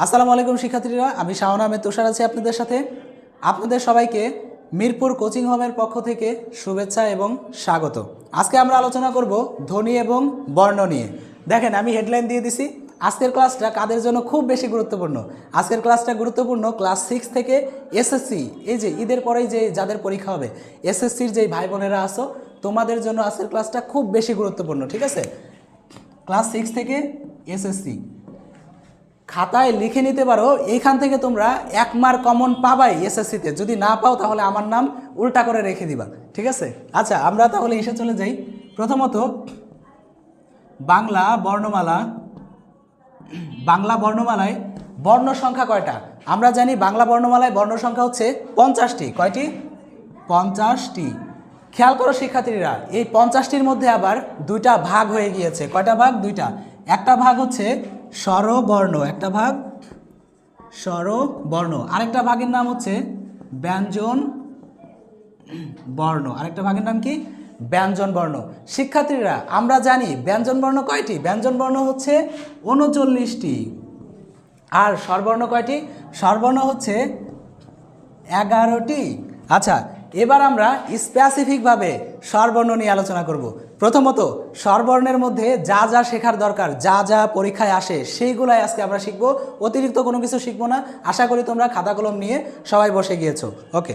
আসসালামু আলাইকুম শিক্ষার্থীরা, আমি শাহন আহমেদ তুষার আছি আপনাদের সাথে। আপনাদের সবাইকে মিরপুর কোচিং হোমের পক্ষ থেকে শুভেচ্ছা এবং স্বাগত। আজকে আমরা আলোচনা করব ধ্বনি এবং বর্ণ নিয়ে। দেখেন, আমি হেডলাইন দিয়ে দিছি। আজকের ক্লাসটা কাদের জন্য খুব বেশি গুরুত্বপূর্ণ? আজকের ক্লাসটা গুরুত্বপূর্ণ ক্লাস সিক্স থেকে এসএসসি এই যে ঈদের পরেই যে যাদের পরীক্ষা হবে এসএসসির যেই ভাই বোনেরা আসো তোমাদের জন্য আজকের ক্লাসটা খুব বেশি গুরুত্বপূর্ণ, ঠিক আছে? ক্লাস সিক্স থেকে এসএসসি খাতায় লিখে নিতে পারো এইখান থেকে তোমরা এক মার কমন পাবাই এসএসসিতে। যদি না পাও তাহলে আমার নাম উল্টা করে রেখে দিবা, ঠিক আছে? আচ্ছা আমরা তাহলে এসে চলে যাই। প্রথমত, বাংলা বর্ণমালা, বাংলা বর্ণমালায় বর্ণ সংখ্যা কয়টা? আমরা জানি বাংলা বর্ণমালায় বর্ণ সংখ্যা হচ্ছে পঞ্চাশটি। কয়টি? পঞ্চাশটি। খেয়াল করো শিক্ষার্থীরা, এই পঞ্চাশটির মধ্যে আবার দুইটা ভাগ হয়ে গিয়েছে। কয়টা ভাগ? দুইটা। একটা ভাগ হচ্ছে স্বরবর্ণ, একটা ভাগ স্বরবর্ণ। আরেকটা ভাগের নাম হচ্ছে ব্যঞ্জন বর্ণ। আরেকটা ভাগের নাম কি? ব্যঞ্জন বর্ণ। শিক্ষার্থীরা, আমরা জানি ব্যঞ্জন বর্ণ কয়টি? ব্যঞ্জন বর্ণ হচ্ছে উনচল্লিশটি আর স্বরবর্ণ কয়টি? স্বরবর্ণ হচ্ছে এগারোটি। আচ্ছা এবার আমরা স্পেসিফিকভাবে স্বরবর্ণ নিয়ে আলোচনা করব। প্রথমত, স্বরবর্ণের মধ্যে যা যা শেখার দরকার, যা যা পরীক্ষায় আসে, সেইগুলাই আজকে আমরা শিখব। অতিরিক্ত কোনো কিছু শিখব না। আশা করি তোমরা খাতা কলম নিয়ে সবাই বসে গিয়েছো। ওকে।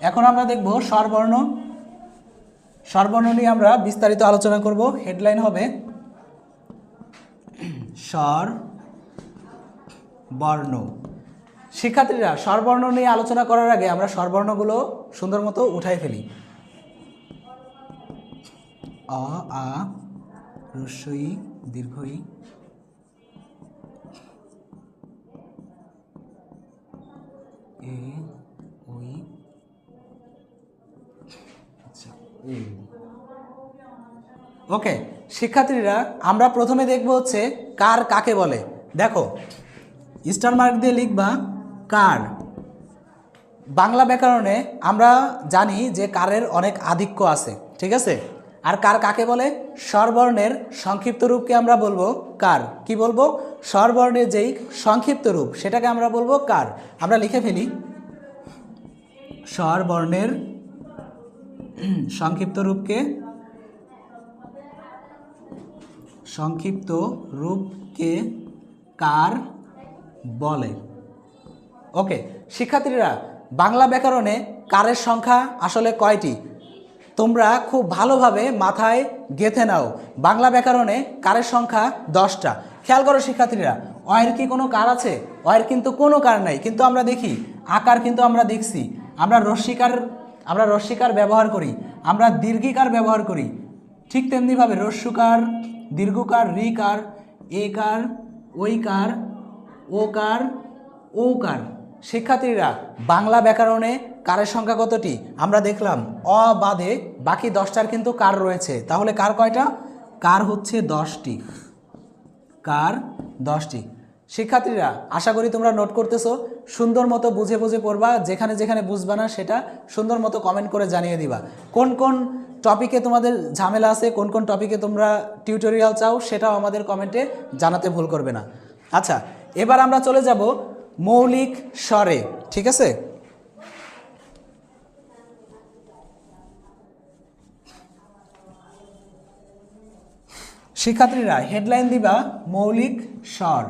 এখন আমরা দেখব স্বরবর্ণ। স্বরবর্ণ নিয়ে আমরা বিস্তারিত আলোচনা করব। হেডলাইন হবে স্বর বর্ণ শিক্ষার্থীরা, স্বরবর্ণ নিয়ে আলোচনা করার আগে আমরা স্বরবর্ণগুলো সুন্দর মতো উঠাই ফেলি। অ, আ রস্যই দীর্ঘই এ ওই আচ্ছা। ওকে, শিক্ষার্থীরা, আমরা প্রথমে দেখব হচ্ছে কার কাকে বলে। দেখো স্টার মার্ক দিয়ে লিখবা কার। বাংলা ব্যাকরণে আমরা জানি যে কারের অনেক আধিক্য আছে, ঠিক আছে? আর কার কাকে বলে? স্বরবর্ণের সংক্ষিপ্ত রূপকে আমরা বলব কার। কি বলব? স্বরবর্ণের যেই সংক্ষিপ্ত রূপ, সেটাকে আমরা বলব কার। আমরা লিখে ফেলি। স্বরবর্ণের সংক্ষিপ্ত রূপকে সংক্ষিপ্ত রূপকে কার বলে? ওকে, শিক্ষার্থীরা, বাংলা ব্যাকরণে কারের সংখ্যা আসলে কয়টি? তোমরা খুব ভালোভাবে মাথায় গেথে নাও। বাংলা ব্যাকরণে কারের সংখ্যা দশটা। খেয়াল করো, শিক্ষার্থীরা, অয়ের কি কোনো কার আছে? অয়ের কিন্তু কোনো কার নাই। কিন্তু আমরা দেখি, আকার কিন্তু আমরা দেখছি। আমরা রশ্মিকার আমরা রশ্মিকার ব্যবহার করি। আমরা দীর্ঘিকার ব্যবহার করি। ঠিক তেমনিভাবে রস্যুকার, দীর্ঘকার, রিকার, একার ওইকার ওকার ওকার। শিক্ষার্থীরা, বাংলা ব্যাকরণে কারের সংখ্যা কতটি? আমরা দেখলাম, অ বাদে বাকি দশটার কিন্তু কার রয়েছে। তাহলে কার কয়টা? কার হচ্ছে দশটি। কার দশটি। শিক্ষার্থীরা, আশা করি তোমরা নোট করতেছো। সুন্দর মতো বুঝে বুঝে পড়বা, যেখানে যেখানে বুঝবা না সেটা সুন্দর মতো কমেন্ট করে জানিয়ে দিবা। কোন কোন টপিকে তোমাদের ঝামেলা আছে, কোন কোন টপিকে তোমরা টিউটোরিয়াল চাও, সেটাও আমাদের কমেন্টে জানাতে ভুল করবে না। আচ্ছা এবার আমরা চলে যাব মৌলিক স্বরে ঠিক আছে? শিক্ষার্থীরা হেডলাইন দিবা, মৌলিক স্বর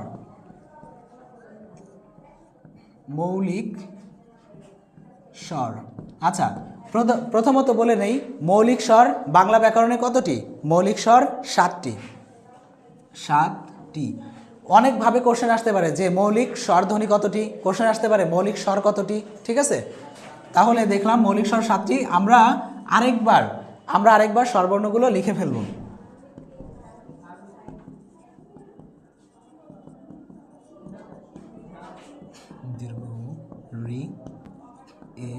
মৌলিক স্বর আচ্ছা প্রথ- প্রথমত বলে নেই, মৌলিক স্বর বাংলা ব্যাকরণে কতটি? মৌলিক স্বর সাতটি। সাতটি। অনেকভাবে কোশ্চেন আসতে পারে যে মৌলিক স্বরধ্বনি কতটি? কোশ্চেন আসতে পারে মৌলিক স্বর কতটি? ঠিক আছে? তাহলে দেখলাম মৌলিক স্বর সাতটি। আমরা আরেকবার আমরা আরেকবার স্বরবর্ণগুলো লিখে ফেলব। দীর্ঘ, রি, এ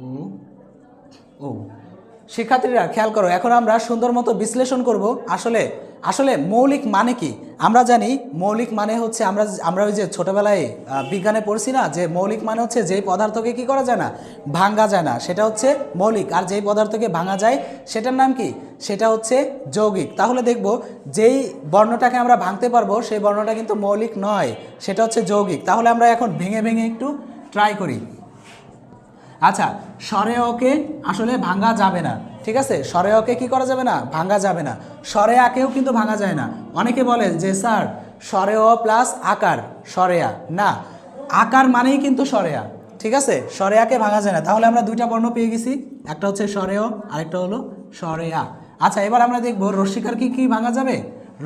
ও ও শিক্ষার্থীরা, খেয়াল করো, এখন আমরা সুন্দর মতো বিশ্লেষণ করব। আসলে আসলে মৌলিক মানে কি? আমরা জানি মৌলিক মানে হচ্ছে, আমরা আমরা ওই যে ছোটোবেলায় বিজ্ঞানে পড়ছি না, যে মৌলিক মানে হচ্ছে যেই পদার্থকে কি করা যায় না? ভাঙ্গা যায় না। সেটা হচ্ছে মৌলিক। আর যেই পদার্থকে ভাঙা যায়, সেটার নাম কি? সেটা হচ্ছে যৌগিক। তাহলে দেখব, যেই বর্ণটাকে আমরা ভাঙতে পারব, সেই বর্ণটা কিন্তু মৌলিক নয়, সেটা হচ্ছে যৌগিক। তাহলে আমরা এখন ভেঙে ভেঙে একটু ট্রাই করি। আচ্ছা সরেয়কে আসলে ভাঙা যাবে না, ঠিক আছে? সরেয়কে কি করা যাবে না? ভাঙা যাবে না। সরেয়াকেও কিন্তু ভাঙা যায় না। অনেকে বলে যে, স্যার, সরেয় প্লাস আকার, সরেয়া। না, আকার মানেই কিন্তু সরেয়া, ঠিক আছে? সরেয়াকে ভাঙা যায় না। তাহলে আমরা দুইটা বর্ণ পেয়ে গেছি। একটা হচ্ছে সরেয়, আরেকটা হলো সরেয়া। আচ্ছা এবার আমরা দেখব রশ্মিকার কি কি ভাঙা যাবে?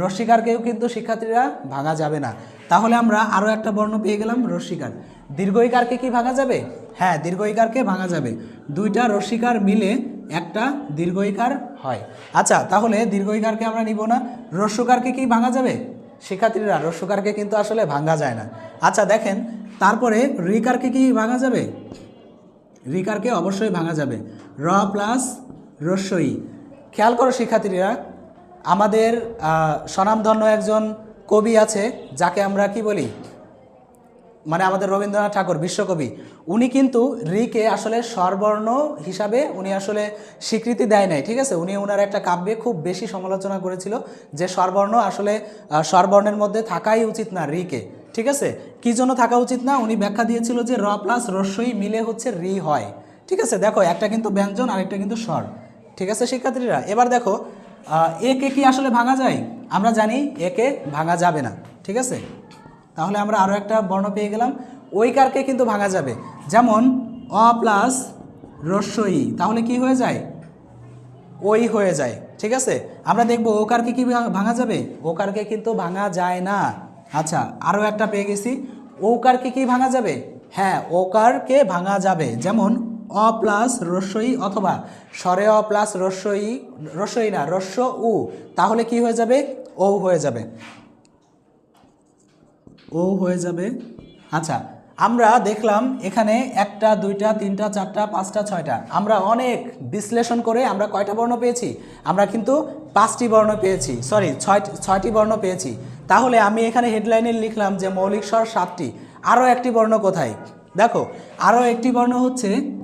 রশ্মিকারকেও কিন্তু শিক্ষার্থীরা ভাঙা যাবে না। তাহলে আমরা আরও একটা বর্ণ পেয়ে গেলাম রশ্মিকার দীর্ঘইকারকে কি ভাঙা যাবে? হ্যাঁ দীর্ঘইকারকে ভাঙা যাবে। দুইটা রশ্মিকার মিলে একটা দীর্ঘইকার হয়। আচ্ছা তাহলে দীর্ঘইকারকে আমরা নিব না। রস্যকারকে কি ভাঙা যাবে? শিক্ষার্থীরা রস্যকারকে কিন্তু আসলে ভাঙা যায় না। আচ্ছা দেখেন, তারপরে রিকারকে কি ভাঙা যাবে? রিকারকে অবশ্যই ভাঙা যাবে। র প্লাস রস্যই খেয়াল করো শিক্ষার্থীরা আমাদের স্বনামধন্য একজন কবি আছে, যাকে আমরা কি বলি? মানে আমাদের রবীন্দ্রনাথ ঠাকুর, বিশ্বকবি। উনি কিন্তু রিকে আসলে স্বরবর্ণ হিসাবে উনি আসলে স্বীকৃতি দেয় নাই, ঠিক আছে? উনি ওনার একটা কাব্যে খুব বেশি সমালোচনা করেছিল যে স্বরবর্ণ আসলে স্বরবর্ণের মধ্যে থাকাই উচিত না রিকে ঠিক আছে? কি জন্য থাকা উচিত না? উনি ব্যাখ্যা দিয়েছিল যে র প্লাস রস্যই মিলে হচ্ছে রি হয়, ঠিক আছে? দেখো, একটা কিন্তু ব্যঞ্জন, আরেকটা কিন্তু স্বর, ঠিক আছে শিক্ষার্থীরা? এবার দেখো একে কি আসলে ভাঙা যায়? আমরা জানি একে ভাঙা যাবে না, ঠিক আছে? তাহলে আমরা আরও একটা বর্ণ পেয়ে গেলাম। ওইকারকে কিন্তু ভাঙা যাবে। যেমন, অ প্লাস রস্যই, তাহলে কি হয়ে যায়? ওই হয়ে যায়, ঠিক আছে? আমরা দেখব ওকারকে কি ভাঙা যাবে? ওকারকে কিন্তু ভাঙা যায় না। আচ্ছা আরও একটা পেয়ে গেছি। ওকারকে কি ভাঙা যাবে? হ্যাঁ ওকারকে ভাঙা যাবে। যেমন অ প্লাস রস্যই অথবা স্বরে অ প্লাস রস্যই রস্যই না, রস্য উ। তাহলে কি হয়ে যাবে? ও হয়ে যাবে। ও হয়ে যাবে। আচ্ছা আমরা দেখলাম এখানে একটা, দুইটা, তিনটা, চারটা, পাঁচটা, ছয়টা। আমরা অনেক বিশ্লেষণ করে আমরা কয়টা বর্ণ পেয়েছি? আমরা কিন্তু পাঁচটি বর্ণ পেয়েছি। সরি ছয় ছয়টি বর্ণ পেয়েছি। তাহলে আমি এখানে হেডলাইনে লিখলাম যে মৌলিক স্বর সাতটি। আরও একটি বর্ণ কোথায়? দেখো, আরও একটি বর্ণ হচ্ছে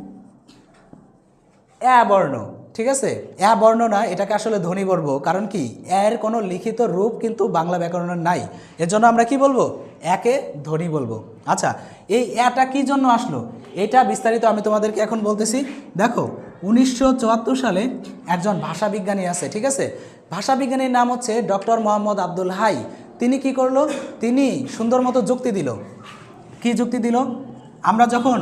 অ্যা বর্ণ, ঠিক আছে? অ্যা বর্ণ না, এটাকে আসলে ধ্বনি বলব। কারণ কি? এর কোনো লিখিত রূপ কিন্তু বাংলা ব্যাকরণের নাই। এর জন্য আমরা কি বলব? একে ধ্বনি বলব। আচ্ছা এই অ্যাটা কি জন্য আসলো? এটা বিস্তারিত আমি তোমাদেরকে এখন বলতেছি। দেখো, উনিশশো চুয়াত্তর সালে একজন ভাষাবিজ্ঞানী আছে, ঠিক আছে? ভাষাবিজ্ঞানীর নাম হচ্ছে ডক্টর মোহাম্মদ আব্দুল হাই। তিনি কি করল? তিনি সুন্দর মতো যুক্তি দিল। কি যুক্তি দিল? আমরা যখন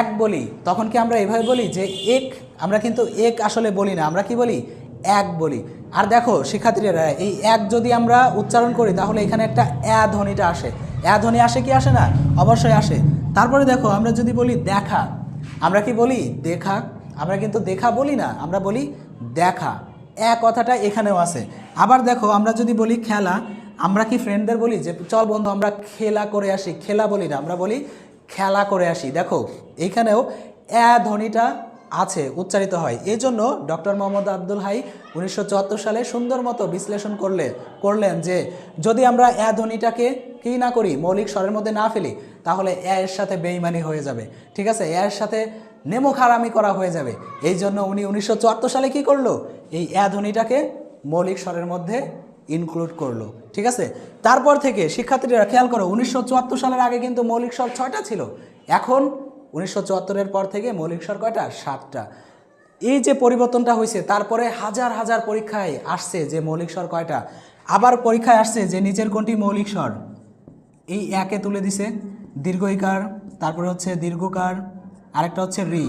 এক বলি, তখন কি আমরা এভাবে বলি যে এক আমরা কিন্তু এক আসলে বলি না, আমরা কি বলি? এক বলি। আর দেখো, শিক্ষার্থীরা, এই এক যদি আমরা উচ্চারণ করি, তাহলে এখানে একটা অ্যা ধ্বনিটা আসে। অ্যা ধ্বনি আসে কি আসে না? অবশ্যই আসে। তারপরে দেখো, আমরা যদি বলি দেখা, আমরা কি বলি? দেখা। আমরা কিন্তু দেখা বলি না, আমরা বলি দেখা। এক কথাটা এখানেও আছে। আবার দেখো, আমরা যদি বলি খেলা, আমরা কি ফ্রেন্ডদের বলি যে, চল বন্ধু, আমরা খেলা করে আসি। খেলা বলি না, আমরা বলি খেলা করে আসি। দেখো এইখানেও এ ধ্বনিটা আছে, উচ্চারিত হয়। এই জন্য ডক্টর মোহাম্মদ আব্দুল হাই উনিশশো চুয়াত্তর সালে সুন্দর মতো বিশ্লেষণ করলে করলেন যে, যদি আমরা এ ধ্বনিটাকে কি না করি, মৌলিক স্বরের মধ্যে না ফেলি, তাহলে এর সাথে বেইমানি হয়ে যাবে। ঠিক আছে? এর সাথে নেমো খারামি করা হয়ে যাবে। এই জন্য উনি উনিশশো চুয়াত্তর সালে কি করল? এই এ ধ্বনিটাকে মৌলিক স্বরের মধ্যে ইনক্লুড করল। ঠিক আছে? তারপর থেকে শিক্ষার্থীরা খেয়াল করো, উনিশশো চুয়াত্তর সালের আগে কিন্তু মৌলিক স্বর ছয়টা ছিল। এখন উনিশশো পর থেকে মৌলিক স্বর কয়টা সাতটা। এই যে পরিবর্তনটা হয়েছে, তারপরে হাজার হাজার পরীক্ষায় আসছে যে মৌলিক স্বর কয়টা আবার পরীক্ষায় আসছে যে নিচের কোনটি মৌলিক স্বর। এই একে তুলে দিছে দীর্ঘইকার, তারপরে হচ্ছে দীর্ঘকার, আরেকটা হচ্ছে রি।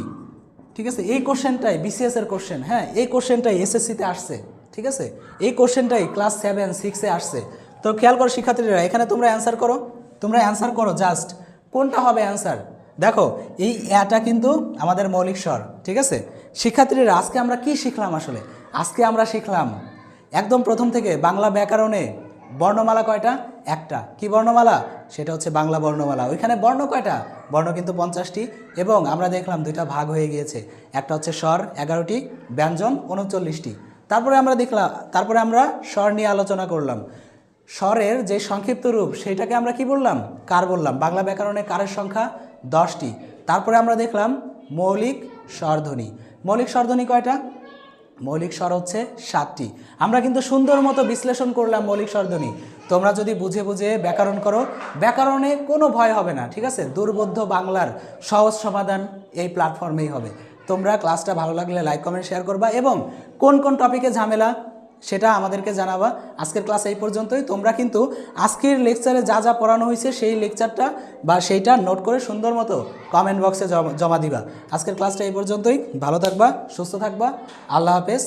ঠিক আছে? এই কোশ্চেনটাই বিসিএস এর কোশ্চেন হ্যাঁ? এই কোশ্চেনটাই এসএসসিতে আসছে। ঠিক আছে? এই কোশ্চেনটাই ক্লাস সেভেন, সিক্সে আসছে। তো খেয়াল করো শিক্ষার্থীরা, এখানে তোমরা অ্যান্সার করো। তোমরা অ্যান্সার করো জাস্ট। কোনটা হবে অ্যান্সার? দেখো, এই অ্যাটা কিন্তু আমাদের মৌলিক স্বর, ঠিক আছে? শিক্ষার্থীরা আজকে আমরা কি শিখলাম আসলে? আজকে আমরা শিখলাম একদম প্রথম থেকে বাংলা ব্যাকরণে বর্ণমালা কয়টা? একটা। কি বর্ণমালা? সেটা হচ্ছে বাংলা বর্ণমালা। ওইখানে বর্ণ কয়টা? বর্ণ কিন্তু পঞ্চাশটি এবং আমরা দেখলাম দুইটা ভাগ হয়ে গিয়েছে। একটা হচ্ছে স্বর, এগারোটি, ব্যঞ্জন, উনচল্লিশটি। তারপরে আমরা দেখলাম তারপরে আমরা স্বর নিয়ে আলোচনা করলাম। স্বরের যে সংক্ষিপ্ত রূপ, সেটাকে আমরা কি বললাম? কার বললাম? বাংলা ব্যাকরণে কারের সংখ্যা দশটি। তারপরে আমরা দেখলাম মৌলিক স্বরধ্বনি। মৌলিক স্বরধ্বনি কয়টা? মৌলিক স্বর হচ্ছে সাতটি। আমরা কিন্তু সুন্দর মতো বিশ্লেষণ করলাম মৌলিক স্বরধ্বনি। তোমরা যদি বুঝে বুঝে ব্যাকরণ করো, ব্যাকরণে কোনো ভয় হবে না, ঠিক আছে? দুর্বোধ্য বাংলার সহজ সমাধান এই প্ল্যাটফর্মেই হবে। তোমরা ক্লাসটা ভালো লাগলে লাইক কমেন্ট শেয়ার করবা এবং কোন কোন টপিকে ঝামেলা সেটা আমাদেরকে জানাবা। আজকের ক্লাস এই পর্যন্তই। তোমরা কিন্তু আজকের লেকচারে যা যা পড়ানো হয়েছে সেই লেকচারটা বা সেইটা নোট করে সুন্দর মতো কমেন্ট বক্সে জমা দিবা। আজকের ক্লাসটা এই পর্যন্তই। ভালো থাকবা, সুস্থ থাকবা। আল্লাহ হাফেজ।